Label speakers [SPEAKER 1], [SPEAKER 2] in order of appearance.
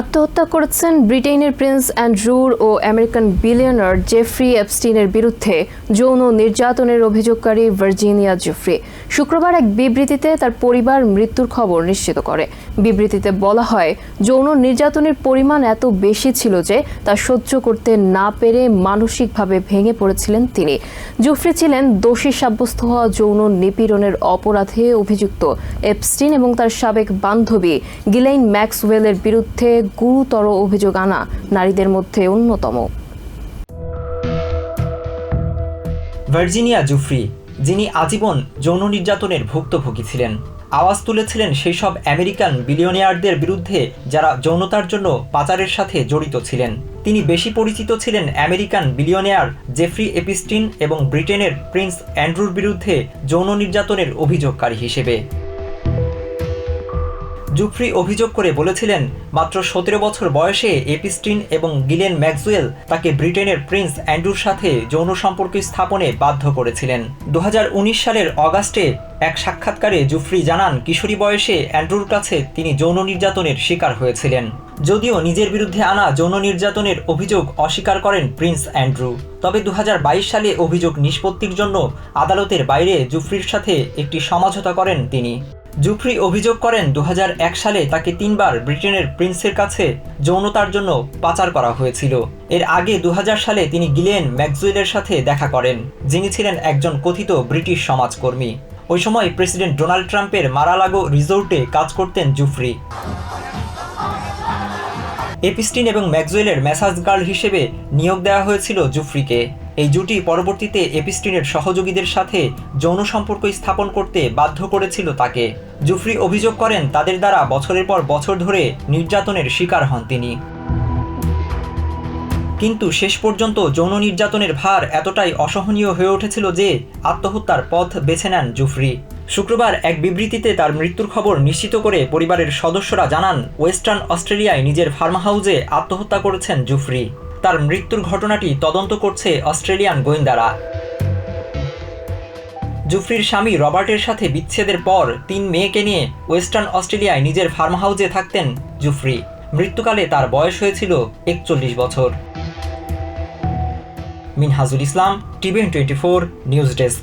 [SPEAKER 1] আত্মহত্যা করেছেন ব্রিটেনের প্রিন্স অ্যান্ড্রুর ও আমেরিকান বিলিয়নার জেফ্রি এপস্টিনের বিরুদ্ধে যৌন নির্যাতনের অভিযোগকারী ভার্জিনিয়া জেফ্রি। শুক্রবার এক বিবৃতিতে তার পরিবার মৃত্যুর খবর নিশ্চিত করে। বিবৃতিতে বলা হয়, যৌন নির্যাতনের পরিমাণ এত বেশি ছিল যে তা সহ্য করতে না পেরে মানসিকভাবে ভেঙে পড়েছিলেন তিনি। জুফরি ছিলেন দোষী সাব্যস্ত হওয়া যৌন নিপীড়নের অপরাধে অভিযুক্ত। এপস্টিন এবং তার সাবেক বান্ধবী গিলেইন ম্যাক্সওয়েলের বিরুদ্ধে গুরুতর অভিযোগ আনা নারীদের মধ্যে অন্যতম।
[SPEAKER 2] ভার্জিনিয়া জুফ্রি, যিনি আজীবন যৌন নির্যাতনের ভুক্তভোগী ছিলেন, আওয়াজ তুলেছিলেন সেই সব আমেরিকান বিলিয়নিয়ারদের বিরুদ্ধে যারা যৌনতার জন্য পাচারের সাথে জড়িত ছিলেন। তিনি বেশি পরিচিত ছিলেন আমেরিকান বিলিয়নিয়ার জেফ্রি এপিস্টিন এবং ব্রিটেনের প্রিন্স অ্যান্ড্রুর বিরুদ্ধে যৌন নির্যাতনের অভিযোগকারী হিসেবে। জুফ্রি অভিযোগ করে বলেছিলেন, মাত্র সতেরো বছর বয়সে এপিস্টিন এবং গিলেন ম্যাক্সওয়েল তাকে ব্রিটেনের প্রিন্স অ্যান্ড্রুর সাথে যৌন সম্পর্ক স্থাপনে বাধ্য করেছিলেন। দুহাজার উনিশ সালের অগাস্টে এক সাক্ষাৎকারে জুফ্রি জানান, কিশোরী বয়সে অ্যান্ড্রুর কাছে তিনি যৌন নির্যাতনের শিকার হয়েছিলেন। যদিও নিজের বিরুদ্ধে আনা যৌন নির্যাতনের অভিযোগ অস্বীকার করেন প্রিন্স অ্যান্ড্রু। তবে দু হাজার বাইশ সালে অভিযোগ নিষ্পত্তির জন্য আদালতের বাইরে জুফ্রির সাথে একটি সমঝোতা করেন তিনি। জুফ্রি অভিযোগ করেন দু হাজার এক সালে তাকে তিনবার ব্রিটেনের প্রিন্সের কাছে যৌনতার জন্য পাচার করা হয়েছিল। এর আগে দু হাজার সালে তিনি গিলেন ম্যাকজুয়েলের সাথে দেখা করেন, যিনি ছিলেন একজন কথিত ব্রিটিশ সমাজকর্মী। ওই সময় প্রেসিডেন্ট ডোনাল্ড ট্রাম্পের মারালাগো রিসোর্টে কাজ করতেন জুফ্রি এপিস্টিন এবং ম্যাকজুয়েলের ম্যাসাজ গার্ল হিসেবে নিয়োগ দেওয়া হয়েছিল জুফ্রিকে। এই জুটি পরবর্তীতে এপিস্টিনের সহযোগীদের সাথে যৌন সম্পর্ক স্থাপন করতে বাধ্য করেছিল তাকে। জুফ্রি অভিযোগ করেন, তাদের দ্বারা বছরের পর বছর ধরে নির্যাতনের শিকার হন তিনি। কিন্তু শেষ পর্যন্ত যৌন নির্যাতনের ভার এতটাই অসহনীয় হয়ে উঠেছিল যে আত্মহত্যার পথ বেছে নেন জুফরি। শুক্রবার এক বিবৃতিতে তার মৃত্যুর খবর নিশ্চিত করে পরিবারের সদস্যরা জানান, ওয়েস্টার্ন অস্ট্রেলিয়ায় নিজের ফার্ম হাউসে আত্মহত্যা করেছেন জুফরি। তার মৃত্যুর ঘটনাটি তদন্ত করছে অস্ট্রেলিয়ান গোয়েন্দারা। জুফরির স্বামী রবার্টের সাথে বিচ্ছেদের পর তিন মেয়েকে নিয়ে ওয়েস্টার্ন অস্ট্রেলিয়ায় নিজের ফার্ম হাউসে থাকতেন জুফরি। মৃত্যুকালে তার বয়স হয়েছিল একচল্লিশ বছর। Minhajul Islam TVN twenty four, news desk.